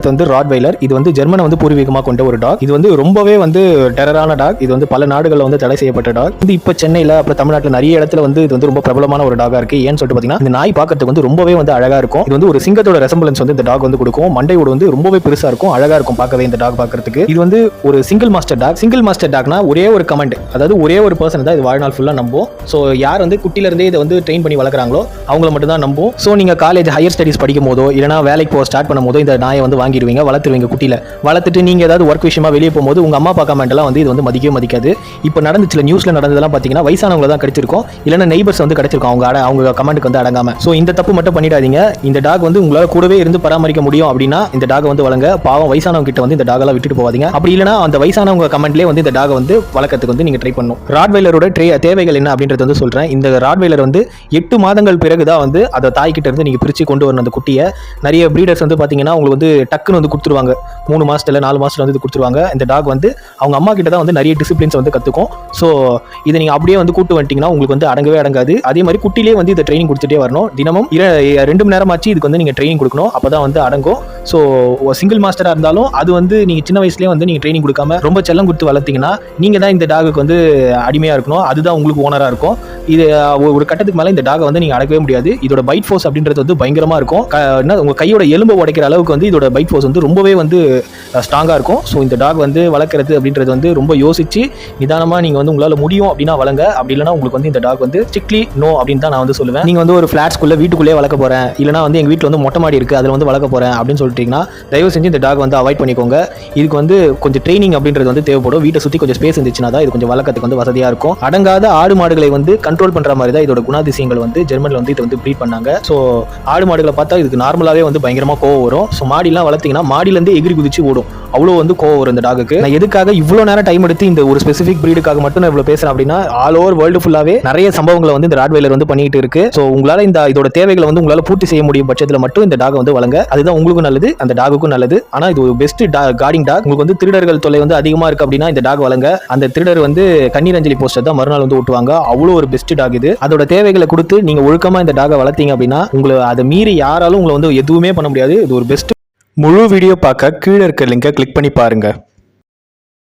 இது வந்து ராட்வைலர் இது வந்து ஜெர்மனை வந்து பூர்வீகமாக கொண்ட ஒரு டாக் இது வந்து ரொம்பவே வந்து டெரரான டாக் இது வந்து பல நாடுகளில் வந்து தடை செய்யப்பட்ட டாக் இது இப்போ சென்னையில் அப்புறம் தமிழ்நாட்டில் நிறைய இடத்துல வந்து இது வந்து ரொம்ப பிரபலமான ஒரு டாகா இருக்கு. ஏன்னு சொல்லிட்டு பார்த்தீங்கன்னா இந்த நாய் பார்க்கறதுக்கு வந்து ரொம்பவே வந்து அழகா இருக்கும். இது வந்து ஒரு சிங்கத்தோட ரெசம்பலன்ஸ் வந்து இந்த டாக் வந்து கொடுக்கும். மண்டையோட வந்து ரொம்பவே பெருசா இருக்கும். அழகா இருக்கும் பார்க்கவே இந்த டாக் பார்க்கறதுக்கு. இது வந்து ஒரு single master dog single master டாக்னா ஒரே ஒரு கமெண்ட் அதாவது ஒரே ஒரு பர்சன் தான் இது வாழ்நாள் ஃபுல்லாக நம்பும் ஸோ யார் வந்து குட்டியிலேருந்தே இதை வந்து ட்ரெயின் பண்ணி வளர்க்குறாங்களோ அவங்கள மட்டும் தான் நம்பும் ஸோ நீங்கள் காலேஜ் ஹையர் ஸ்டடிஸ் படிக்கும் போதோ இல்லைனா வேலைக்கு போக ஸ்டார்ட் பண்ணும் போதோ இந்த நாயை வந்து வாங்கிடுவீங்க வளர்த்துருவீங்க குட்டியில. வளர்த்துட்டு நீங்க ஏதாவது ஒர்க் விஷயமா வெளியே போகும்போது உங்கள் அம்மா அப்பா கமெண்ட்லாம் வந்து இது வந்து மதிக்கவே மதிக்காது. இப்போ நடந்துச்சுல நியூஸ்ல நடந்ததெல்லாம் பார்த்தீங்கன்னா வயசானவங்க தான் கிடைச்சிருக்கும். இல்லைன்னா நெய்பர்ஸ் வந்து கிடைச்சிருக்கும். அவங்க அட- அவங்க கமெண்ட்டுக்கு வந்து அடங்காம. ஸோ இந்த தப்பு மட்டும் பண்ணிடாதீங்க. இந்த டாக் வந்து உங்களால் கூடவே இருந்து பராமரிக்க முடியும் அப்படின்னா இந்த டாகை வந்து வளங்க. பாவம் வயசானவங்க கிட்ட வந்து இந்த டாகெல்லாம் விட்டுட்டு போவாதீங்க அப்படி இல்லைனா அந்த வயசானவங்க கமெண்ட்லேயே வந்து இந்த டாகை வந்து வளர்க்கறதுக்கு வந்து நீங்கள் ட்ரை பண்ணணும். ராட்வைலரோட ட்ரே தேவைகள் என்ன அப்படின்றது வந்து சொல்றேன். இந்த ராட்வைலர் வந்து எட்டு மாதங்கள் பிறகு தான் வந்து அதை தாய்கிட்ட இருந்து நீங்கள் பிரித்து கொண்டு வரணும் அந்த குட்டியை. நிறைய ப்ரீடர்ஸ் வந்து பார்த்தீங்கன்னா உங்களுக்கு வந்து டக்குன்னு வந்து கொடுத்துருவாங்க. மூணு மாசத்துல நாலு மாசத்துல வந்து இது கொடுத்துருவாங்க. இந்த டாக் வந்து அவங்க அம்மா கிட்ட தான் வந்து நிறைய டிசிப்ளின்ஸ் வந்து கற்றுக்கும் ஸோ இதை நீங்கள் அப்படியே வந்து கூட்டு வந்துட்டீங்கன்னா உங்களுக்கு வந்து அடங்கவே அடங்காது. அதே மாதிரி குட்டிலே வந்து இதை ட்ரைனிங் கொடுத்துட்டே வரணும். தினமும் ரெண்டு மணி நேரம் ஆச்சு இதுக்கு வந்து நீங்கள் ட்ரைனிங் கொடுக்கணும். அப்பதான் வந்து அடங்கும். ஸோ சிங்கிள் மாஸ்டராக இருந்தாலும் அது வந்து நீங்கள் சின்ன வயசுலேயே வந்து நீங்கள் ட்ரைனிங் கொடுக்காம ரொம்ப செல்லம் கொடுத்து வளர்த்தீங்கன்னா நீங்கள் தான் இந்த டாகுக்கு வந்து அடிமையாக இருக்கணும். அதுதான் உங்களுக்கு ஓனராக இருக்கும். இது ஒரு- கட்டத்துக்கு மேலே இந்த டாகை வந்து நீங்கள் அடக்கவே முடியாது. இதோட பைட் ஃபோர்ஸ் அப்படின்றது வந்து பயங்கரமாக இருக்கும். என்ன உங்கள் கையோட எலும்பை உடைக்கிற அளவுக்கு வந்து இதோட பைட் ஃபோர்ஸ் வந்து ரொம்பவே வந்து ஸ்ட்ராங்காக இருக்கும். ஸோ இந்த டாக் வந்து வளர்க்குறது அப்படின்னு அப்படின்றது வந்து ரொம்ப யோசிச்சு நிதானமாக நீங்கள் வந்து உங்களால் முடியும் அப்படின்னா வளங்க அப்படி இல்லைன்னா உங்களுக்கு வந்து இந்த டாக் வந்து ஸ்ட்ரிக்ட்லி நோ அப்படின்னு தான் நான் வந்து சொல்லுவேன். நீங்கள் வந்து ஒரு ஃபிளாட்ஸ்குள்ள வீட்டுக்குள்ளே வளர்க்க போகிறேன் இல்லைனா வந்து எங்கள் வீட்டில் வந்து மொட்டை மாடி இருக்குது அதில் வந்து வளர்க்க போகிறேன் அப்படின்னு சொல்லிட்டீங்கன்னா தயவு செஞ்சு இந்த டாக் வந்து அவாய்ட் பண்ணிக்கோங்க. இதுக்கு வந்து கொஞ்சம் ட்ரைனிங் அப்படின்றது வந்து தேவைப்படும். வீட்டை சுற்றி கொஞ்சம் ஸ்பேஸ் இருந்துச்சுன்னா தான் இது கொஞ்சம் வளர்க்கறதுக்கு வந்து வசதியாக இருக்கும். அடங்காத ஆடு மாடுகளை வந்து கண்ட்ரோல் பண்ணுற மாதிரி தான் இதோட குணாதிசயங்கள் வந்து ஜெர்மனில் வந்து இதை வந்து ப்ரீட் பண்ணாங்க. ஸோ ஆடு மாடுகளை பார்த்தா இதுக்கு நார்மலாகவே வந்து பயங்கரமாக கோவம் வரும். ஸோ மாடிலாம் வளர்த்தீங்கன்னா மாடியிலேருந்து எகிரி குதிச்சு ஓடும். அவ்வளோ வந்து கோவம் வரும் இந்த டாகுக்கு நான் எதுக்காக இவ்வளோ நேரம் டைம் எடுத்து இந்த ஒரு ஸ்பெசிஃபிக் ப்ரீடுக்காக மட்டும் நான் இவ்வளோ பேசுறேன் அப்படின்னா ஆல் ஓவர் வேர்ல்டு ஃபுல்லாகவே நிறைய சம்பவங்களை வந்து இந்த ராட்வைலர் வந்து பண்ணிட்டு இருக்கு. ஸோ உங்களால் இந்த இதோட தேவைகளை வந்து உங்களால் பூர்த்தி செய்ய முடியும் பட்சத்தில் மட்டும் இந்த டாகை வந்து வளங்க. அதுதான் உங்களுக்கும் நல்லது அந்த டாகுக்கும் நல்லது. ஆனால் இது ஒரு பெஸ்ட் கார்டிங் டாக் உங்களுக்கு வந்து திருடர்கள் தொல்லை வந்து அதிகமாக இருக்கு அப்படின்னா இந்த டாக் வழங்க அந்த திருடர் வந்து கண்ணீர் அஞ்சலி போஸ்டர் தான் மறுநாள் வந்து ஓட்டுவாங்க. அவ்வளோ ஒரு பெஸ்ட் டாக் இது. அதோட தேவைகளை கொடுத்து நீங்கள் ஒழுக்கமாக இந்த டாகை வளர்த்தீங்க அப்படின்னா உங்களை அதை மீறி யாராலும் உங்களை வந்து எதுவுமே பண்ண முடியாது. இது ஒரு பெஸ்ட் முழு வீடியோ பார்க்க கீழே இருக்க லிங்கை கிளிக் பண்ணி பாருங்க.